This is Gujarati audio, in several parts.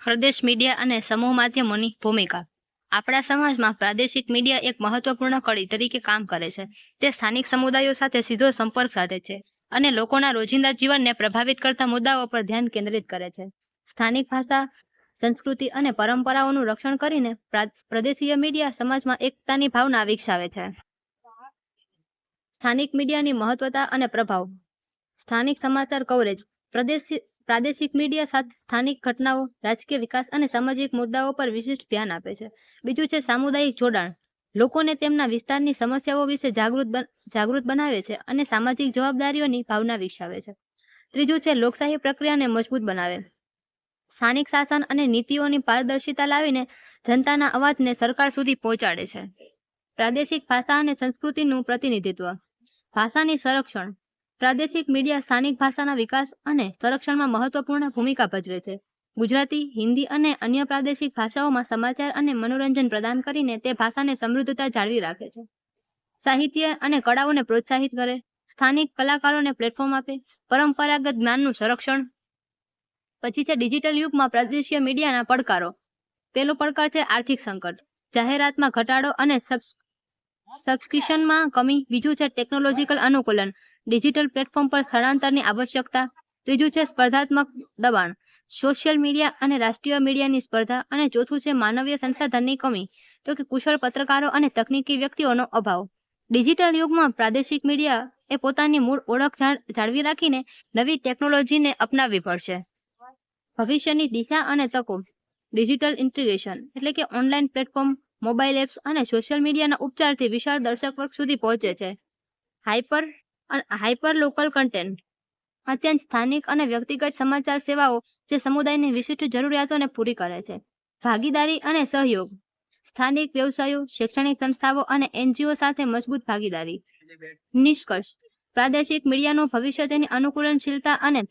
પ્રદેશ મીડિયા અને સમૂહ માધ્યમોની ભૂમિકા. આપણા સમાજમાં પ્રાદેશિક મીડિયા એક મહત્વપૂર્ણ કડી તરીકે કામ કરે છે. તે સ્થાનિક સમુદાયો સાથે સીધો સંપર્ક સાધે છે અને લોકોના રોજિંદા જીવનને પ્રભાવિત કરતા મુદ્દાઓ પર ધ્યાન કેન્દ્રિત કરે છે. સ્થાનિક ભાષા, સંસ્કૃતિ અને પરંપરાઓનું રક્ષણ કરીને પ્રદેશીય મીડિયા સમાજમાં એકતાની ભાવના વિકસાવે છે. સ્થાનિક મીડિયાની મહત્વતા અને પ્રભાવ. સ્થાનિક સમાચાર કવરેજ. પ્રદેશી પ્રાદેશિક મીડિયા સાથે સ્થાનિક ઘટનાઓ, રાજકીય વિકાસ અને સામાજિક મુદ્દાઓ પર વિશિષ્ટ ધ્યાન આપે છે. બીજું છે સામુદાયિક જોડાણ. લોકોને તેમના વિસ્તારની સમસ્યાઓ વિશે જાગૃત જાગૃત બનાવે છે અને સામાજિક જવાબદારીઓની ભાવના વિકસાવે છે. ત્રીજું છે લોકશાહી પ્રક્રિયાને મજબૂત બનાવે. સ્થાનિક શાસન અને નીતિઓની પારદર્શિતા લાવીને જનતાના અવાજને સરકાર સુધી પહોંચાડે છે. પ્રાદેશિક ભાષા અને સંસ્કૃતિનું પ્રતિનિધિત્વ. ભાષાની સંરક્ષણ. પ્રાદેશિક મીડિયા સ્થાનિક ભાષાના વિકાસ અને સંરક્ષણમાં મહત્વપૂર્ણ ભૂમિકા ભજવે છે. ગુજરાતી, હિન્દી અને અન્ય પ્રાદેશિક ભાષાઓમાં સમાચાર અને મનોરંજન પ્રદાન કરીને તે ભાષાને સમૃદ્ધતા જાળવી રાખે છે. સાહિત્ય અને કળાઓને પ્રોત્સાહિત કરે, સ્થાનિક કલાકારોને પ્લેટફોર્મ આપે, પરંપરાગત જ્ઞાનનું સંરક્ષણ, પછી છે ડિજિટલ યુગમાં પ્રાદેશિય મીડિયાના પડકારો. પેલો પડકાર છે આર્થિક સંકટ, જાહેરાતમાં ઘટાડો અને સબ્સ સબસ્ક્રિપ્શનમાં કમી, બીજું છે ટેકનોલોજીકલ અનુકૂલન. ડિજિટલ પ્લેટફોર્મ પર સ્થળાંતરની આવશ્યકતા, ત્રીજું છે સ્પર્ધાત્મક દબાણ. સોશિયલ મીડિયા અને રાષ્ટ્રીય મીડિયાની સ્પર્ધા અને ચોથું છે માનવીય સંસાધનની કમી, તો કે કુશળ પત્રકારો અને તકનીકી વ્યક્તિઓનો અભાવ. ડિજિટલ યુગમાં પ્રાદેશિક મીડિયા એ પોતાની મૂળ ઓળખ જાળ- જાળવી રાખીને નવી ટેકનોલોજીને અપનાવવી પડશે. ભવિષ્યની દિશા અને તકો. ડિજિટલ ઇન્ટિગ્રેશન એટલે કે ઓનલાઈન પ્લેટફોર્મ, મોબાઈલ એપ્સ અને સોશિયલ મીડિયાના ઉપચારથી વિશાળ દર્શક વર્ગ સુધી પહોંચે છે. Hyper hyper local content. અત્યંત સ્થાનિક અને વ્યક્તિગત સમાચાર સેવાઓ જે સમુદાયની વિશિષ્ટ જરૂરિયાતોને પૂરી કરે છે. ભાગીદારી અને સહયોગ. સ્થાનિક વ્યવસાયો, શૈક્ષણિક સંસ્થાઓ અને એનજીઓ સાથે મજબૂત ભાગીદારી. નિષ્કર્ષ. પ્રાદેશિક મીડિયાનું ભવિષ્ય તેની અનુકૂલનશીલતા અને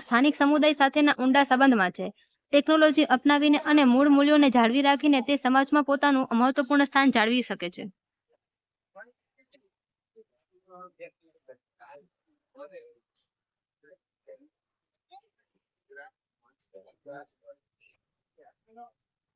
સ્થાનિક સમુદાય સાથેના ઊંડા સંબંધમાં છે. ટેકનોલોજી અપનાવીને અને મૂળ મૂલ્યોને જાળવી રાખીને તે સમાજમાં પોતાનું મહત્વપૂર્ણ સ્થાન જાળવી શકે છે. Yeah.